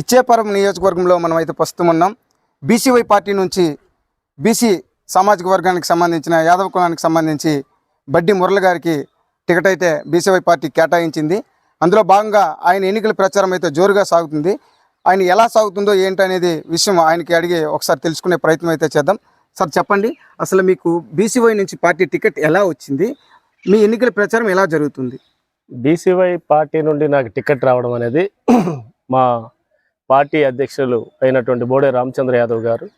ఇచ్చేపురం నియోజకవర్గంలో మనం అయితే ప్రస్తుతం ఉన్నాం. బీసీవై పార్టీ నుంచి బీసీ సామాజిక వర్గానికి సంబంధించిన యాదవ కులానికి సంబంధించి బడ్డి మురళి గారికి టికెట్ అయితే బీసీవై పార్టీ కేటాయించింది. అందులో భాగంగా ఆయన ఎన్నికల ప్రచారం అయితే జోరుగా సాగుతుంది. ఆయన ఎలా సాగుతుందో ఏంటనేది విషయం ఆయనకి అడిగి ఒకసారి తెలుసుకునే ప్రయత్నం అయితే చేద్దాం. సార్ చెప్పండి. అసలు మీకు బీసీవై నుంచి పార్టీ టికెట్ ఎలా వచ్చింది? మీ ఎన్నికల ప్రచారం ఎలా జరుగుతుంది? బీసీవై పార్టీ నుండి నాకు టికెట్ రావడం అనేది మా పార్టీ అధ్యక్షులు అయినటువంటి బోడే రామచంద్ర యాదవ్ గారు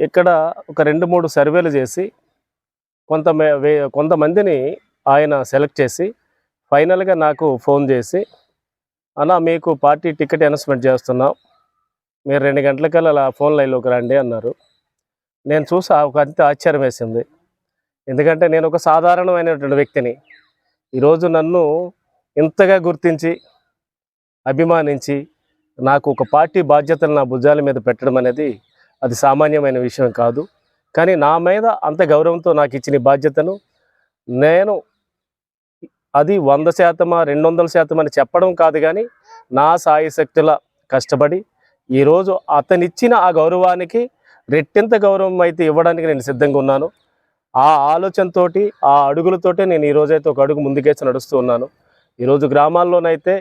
ఇక్కడ ఒక రెండు మూడు సర్వేలు చేసి కొంత వే- కొంతమందిని ఆయన సెలెక్ట్ చేసి ఫైనల్గా నాకు ఫోన్ చేసి అన్నా మీకు పార్టీ టికెట్ అనౌన్స్మెంట్ చేస్తున్నాం. మీరు రెండు గంటలకల్లా అలా ఫోన్ లైన్లోకి రండి అన్నారు. నేను చూసి ఒక అంత ఆశ్చర్యం వేసింది. ఎందుకంటే నేను ఒక సాధారణమైనటువంటి వ్యక్తిని. ఈరోజు నన్ను ఇంతగా గుర్తించి అభిమానించి నాకు ఒక పార్టీ బాధ్యతలు నా భుజాల మీద పెట్టడం అనేది అది సామాన్యమైన విషయం కాదు. కానీ నా మీద అంత గౌరవంతో నాకు ఇచ్చిన బాధ్యతను నేను అది వంద శాతమా రెండు వందల శాతం అని చెప్పడం కాదు కానీ నా సాయశక్తుల కష్టపడి ఈరోజు అతనిచ్చిన ఆ గౌరవానికి రెట్టింత గౌరవం అయితే ఇవ్వడానికి నేను సిద్ధంగా ఉన్నాను. ఆ ఆలోచనతోటి ఆ అడుగులతోటే నేను ఈరోజైతే ఒక అడుగు ముందుకేసి నడుస్తూ ఉన్నాను. ఈరోజు గ్రామాల్లోనైతే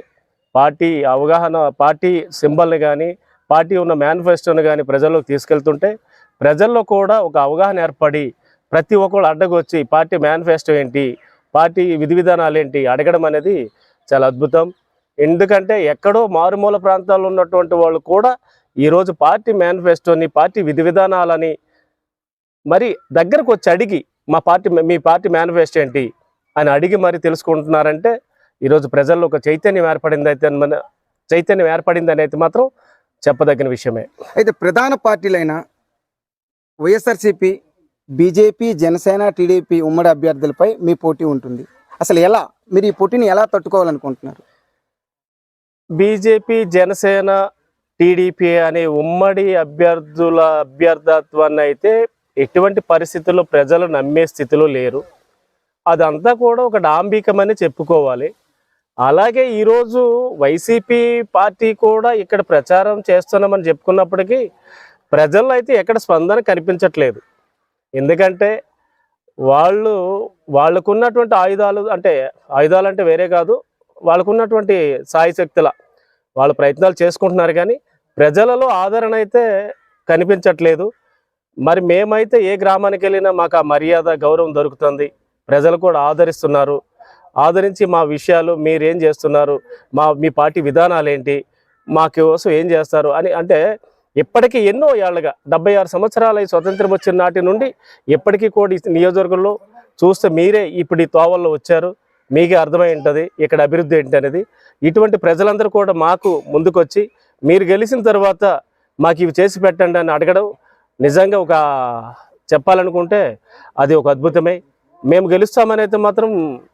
పార్టీ అవగాహన పార్టీ సింబల్ని కానీ పార్టీ ఉన్న మేనిఫెస్టోని కానీ ప్రజల్లోకి తీసుకెళ్తుంటే ప్రజల్లో కూడా ఒక అవగాహన ఏర్పడి ప్రతి ఒక్కరు అడ్డగొచ్చి పార్టీ మేనిఫెస్టో ఏంటి పార్టీ విధి విధానాలు ఏంటి అడగడం అనేది చాలా అద్భుతం. ఎందుకంటే ఎక్కడో మారుమూల ప్రాంతాల్లో ఉన్నటువంటి వాళ్ళు కూడా ఈరోజు పార్టీ మేనిఫెస్టోని పార్టీ విధి విధానాలని మరి దగ్గరకు వచ్చి అడిగి మా పార్టీ మీ పార్టీ మేనిఫెస్టో ఏంటి? అని అడిగి మరి తెలుసుకుంటున్నారంటే ఈరోజు ప్రజల్లో ఒక చైతన్యం ఏర్పడింది అయితే మన చైతన్యం ఏర్పడింది అని అయితే మాత్రం చెప్పదగిన విషయమే. అయితే ప్రధాన పార్టీలైన వైఎస్ఆర్సీపీ బీజేపీ జనసేన టీడీపీ ఉమ్మడి అభ్యర్థులపై మీ పోటీ ఉంటుంది. అసలు ఎలా? మీరు ఈ పోటీని ఎలా తట్టుకోవాలనుకుంటున్నారు? బీజేపీ జనసేన టీడీపీ అనే ఉమ్మడి అభ్యర్థుల అభ్యర్థత్వాన్ని అయితే ఎటువంటి పరిస్థితుల్లో ప్రజలు నమ్మే స్థితిలో లేరు. అదంతా కూడా ఒక డాంబికమని చెప్పుకోవాలి. అలాగే ఈరోజు వైసీపీ పార్టీ కూడా ఇక్కడ ప్రచారం చేస్తున్నామని చెప్పుకున్నప్పటికీ ప్రజల్లో అయితే ఎక్కడ స్పందన కనిపించట్లేదు. ఎందుకంటే వాళ్ళు వాళ్ళకున్నటువంటి ఆయుధాలు అంటే ఆయుధాలు అంటే వేరే కాదు వాళ్ళకున్నటువంటి సాయి శక్తుల ప్రయత్నాలు చేసుకుంటున్నారు కానీ ప్రజలలో ఆదరణ అయితే కనిపించట్లేదు. మరి మేమైతే ఏ గ్రామానికి వెళ్ళినా మాకు ఆ మర్యాద గౌరవం దొరుకుతుంది. ప్రజలు కూడా ఆదరిస్తున్నారు. ఆదరించి మా విషయాలు మీరేం చేస్తున్నారు? మా మీ పార్టీ విధానాలు ఏంటి మా కోసం ఏం చేస్తారు? అని అంటే ఇప్పటికీ ఎన్నో ఏళ్ళగా డెబ్బై ఆరు సంవత్సరాల ఈ స్వతంత్రం వచ్చిన నాటి నుండి ఇప్పటికీ కూడా నియోజకవర్గంలో చూస్తే మీరే ఇప్పుడు ఈ తోవల్లో వచ్చారు. మీకే అర్థమై ఉంటుంది. ఇక్కడ అభివృద్ధి ఏంటి అనేది ఇటువంటి ప్రజలందరూ కూడా మాకు ముందుకొచ్చి మీరు గెలిచిన తర్వాత మాకు ఇవి చేసి పెట్టండి అని అడగడం నిజంగా ఒక చెప్పాలనుకుంటే అది ఒక అద్భుతమే. మేము గెలుస్తామని అయితే మాత్రం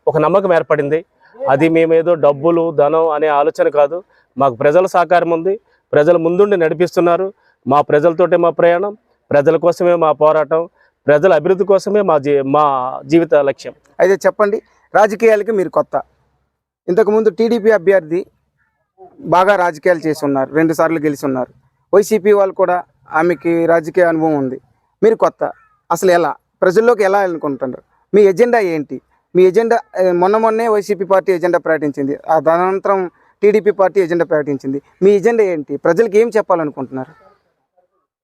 ఒక నమ్మకం ఏర్పడింది. అది మేమేదో డబ్బులు ధనం అనే ఆలోచన కాదు. మాకు ప్రజల సహకారం ఉంది. ప్రజలు ముందుండి నడిపిస్తున్నారు. మా ప్రజలతోటే మా ప్రయాణం. ప్రజల కోసమే మా పోరాటం. ప్రజల అభివృద్ధి కోసమే మా జీ మా జీవిత లక్ష్యం. అయితే చెప్పండి రాజకీయాలకి మీరు కొత్త. ఇంతకుముందు టీడీపీ అభ్యర్థి బాగా రాజకీయాలు చేసి ఉన్నారు రెండుసార్లు గెలిచి ఉన్నారు వైసీపీ వాళ్ళు కూడా ఆమెకి రాజకీయ అనుభవం ఉంది. మీరు కొత్త. అసలు ఎలా? ప్రజల్లోకి ఎలా అనుకుంటున్నారు మీ ఎజెండా ఏంటి? మీ ఎజెండా మొన్న మొన్నే వైసీపీ పార్టీ ఎజెండా ప్రకటించింది. ఆ తదనంతరం టీడీపీ పార్టీ ఎజెండా ప్రకటించింది. మీ ఎజెండా ఏంటి? ప్రజలకు ఏం చెప్పాలనుకుంటున్నారు?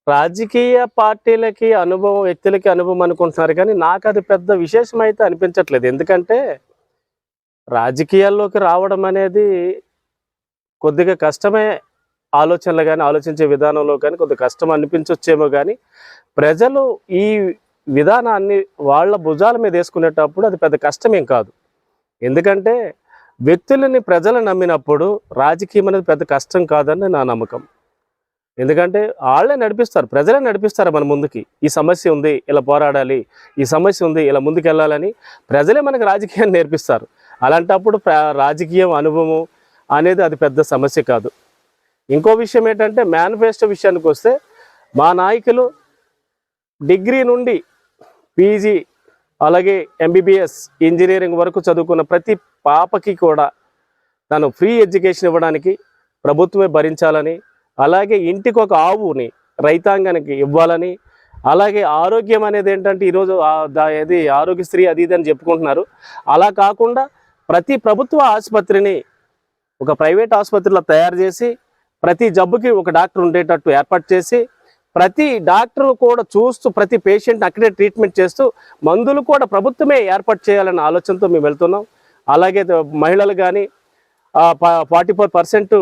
రాజకీయ పార్టీలకి అనుభవం వ్యక్తులకి అనుభవం అనుకుంటున్నారు కానీ నాకు అది పెద్ద విశేషం అయితే అనిపించట్లేదు. ఎందుకంటే రాజకీయాల్లోకి రావడం అనేది కొద్దిగా కష్టమే ఆలోచనలు కానీ ఆలోచించే విధానంలో కానీ కొద్దిగా కష్టం అనిపించవచ్చేమో కానీ ప్రజలు ఈ విధానాన్ని వాళ్ళ భుజాల మీద వేసుకునేటప్పుడు అది పెద్ద కష్టమేం కాదు. ఎందుకంటే వ్యక్తులని ప్రజలు నమ్మినప్పుడు రాజకీయం అనేది పెద్ద కష్టం కాదని నా నమ్మకం. ఎందుకంటే వాళ్ళే నడిపిస్తారు ప్రజలే నడిపిస్తారు మన ముందుకి. ఈ సమస్య ఉంది ఇలా పోరాడాలి ఈ సమస్య ఉంది ఇలా ముందుకెళ్ళాలని ప్రజలే మనకు రాజకీయాన్ని నేర్పిస్తారు. అలాంటప్పుడు రాజకీయం అనుభవం అనేది అది పెద్ద సమస్య కాదు. ఇంకో విషయం ఏంటంటే మేనిఫెస్టో విషయానికి వస్తే మా నాయకులు డిగ్రీ నుండి పీజీ అలాగే ఎంబీబీఎస్ ఇంజనీరింగ్ వరకు చదువుకున్న ప్రతి పాపకి కూడా తను ఫ్రీ ఎడ్యుకేషన్ ఇవ్వడానికి ప్రభుత్వమే భరించాలని అలాగే ఇంటికి ఒక ఆవుని రైతాంగానికి ఇవ్వాలని అలాగే ఆరోగ్యం అనేది ఏంటంటే ఈరోజు ఆ- దా- ఆరోగ్యశ్రీ అది ఇది అని చెప్పుకుంటున్నారు. అలా కాకుండా ప్రతి ప్రభుత్వ ఆసుపత్రిని ఒక ప్రైవేట్ ఆసుపత్రిలో తయారు చేసి ప్రతి జబ్బుకి ఒక డాక్టర్ ఉండేటట్టు ఏర్పాటు చేసి ప్రతి డాక్టర్ కూడా చూస్తూ ప్రతి పేషెంట్ అక్కడే ట్రీట్మెంట్ చేస్తూ మందులు కూడా ప్రభుత్వమే ఏర్పాటు చేయాలన్న ఆలోచనతో మేము వెళ్తున్నాం. అలాగే మహిళలు కానీ ఫార్టీ ఫోర్ పర్సెంట్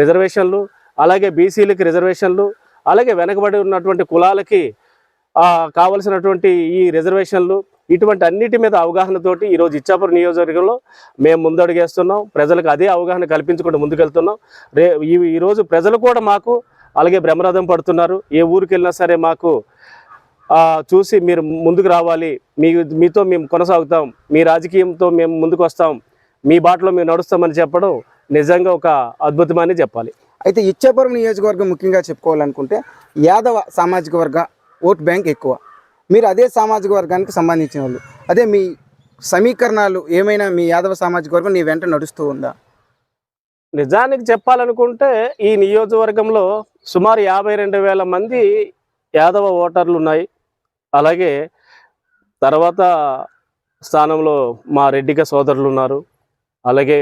రిజర్వేషన్లు అలాగే బీసీలకి రిజర్వేషన్లు అలాగే వెనకబడి ఉన్నటువంటి కులాలకి కావలసినటువంటి ఈ రిజర్వేషన్లు ఇటువంటి అన్నిటి మీద అవగాహనతోటి ఈరోజు ఇచ్చాపురం నియోజకవర్గంలో మేము ముందడుగేస్తున్నాం. ప్రజలకు అదే అవగాహన కల్పించుకుంటూ ముందుకెళ్తున్నాం. రే ఈరోజు ప్రజలు కూడా మాకు అలాగే బ్రహ్మరథం పడుతున్నారు. ఏ ఊరికి వెళ్ళినా సరే మాకు చూసి మీరు ముందుకు రావాలి. మీ మీతో మేము కొనసాగుతాం. మీ రాజకీయంతో మేము ముందుకు వస్తాం. మీ బాటలో మేము నడుస్తామని చెప్పడం నిజంగా ఒక అద్భుతమని చెప్పాలి. అయితే ఇచ్చాపురం నియోజకవర్గం ముఖ్యంగా చెప్పుకోవాలనుకుంటే యాదవ సామాజిక వర్గ ఓట్ బ్యాంక్ ఎక్కువ. మీరు అదే సామాజిక వర్గానికి సంబంధించిన వాళ్ళు. అదే మీ సమీకరణాలు ఏమైనా మీ యాదవ సామాజిక వర్గం నీ వెంట నడుస్తూ ఉందా? నిజానికి చెప్పాలనుకుంటే ఈ నియోజకవర్గంలో సుమారు యాభై రెండు వేల మంది యాదవ ఓటర్లు ఉన్నాయి. అలాగే తర్వాత స్థానంలో మా రెడ్డిక సోదరులు ఉన్నారు. అలాగే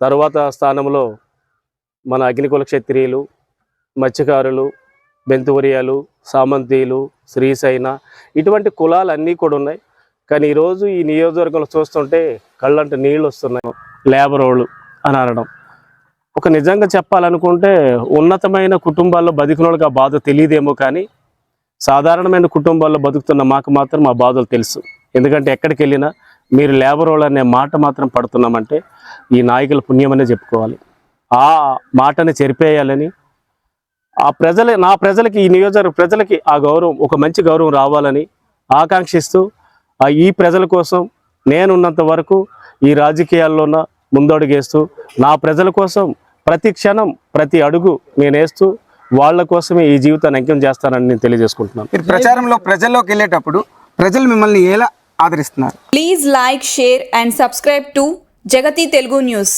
తర్వాత స్థానంలో మన అగ్నికుల క్షత్రియులు మత్స్యకారులు బెంతువరియాలు సామంతీయులు శ్రీశైన ఇటువంటి కులాలు అన్నీ కూడా ఉన్నాయి. కానీ ఈరోజు ఈ నియోజకవర్గంలో చూస్తుంటే కళ్ళంటే నీళ్ళు వస్తున్నాయి. లేబరోళ్ళు అని అనడం. ఒక నిజంగా చెప్పాలనుకుంటే ఉన్నతమైన కుటుంబాల్లో బతికిన ఆ బాధ తెలియదేమో కానీ సాధారణమైన కుటుంబాల్లో బతుకుతున్న మాకు మాత్రం ఆ బాధలు తెలుసు. ఎందుకంటే ఎక్కడికి వెళ్ళినా మీరు లేబర్ అనే మాట మాత్రం పడుతున్నామంటే ఈ నాయకుల పుణ్యమనే చెప్పుకోవాలి. ఆ మాటని చెరిపేయాలని ఆ ప్రజల నా ప్రజలకి ఈ నియోజకవర్గ ప్రజలకి ఆ గౌరవం ఒక మంచి గౌరవం రావాలని ఆకాంక్షిస్తూ ఈ ప్రజల కోసం నేనున్నంత వరకు ఈ రాజకీయాల్లోన ముందడుగేస్తూ నా ప్రజల కోసం ప్రతి క్షణం ప్రతి అడుగు నేను వేస్తూ వాళ్ళ కోసమే ఈ జీవితాన్ని అంకితం చేస్తానని నేను తెలియజేసుకుంటున్నాను మీరు ప్రచారంలో ప్రజల్లోకి వెళ్ళేటప్పుడు ప్రజలు మిమ్మల్ని ఎలా ఆదరిస్తున్నారు Please like, share and subscribe to Jagati Telugu News.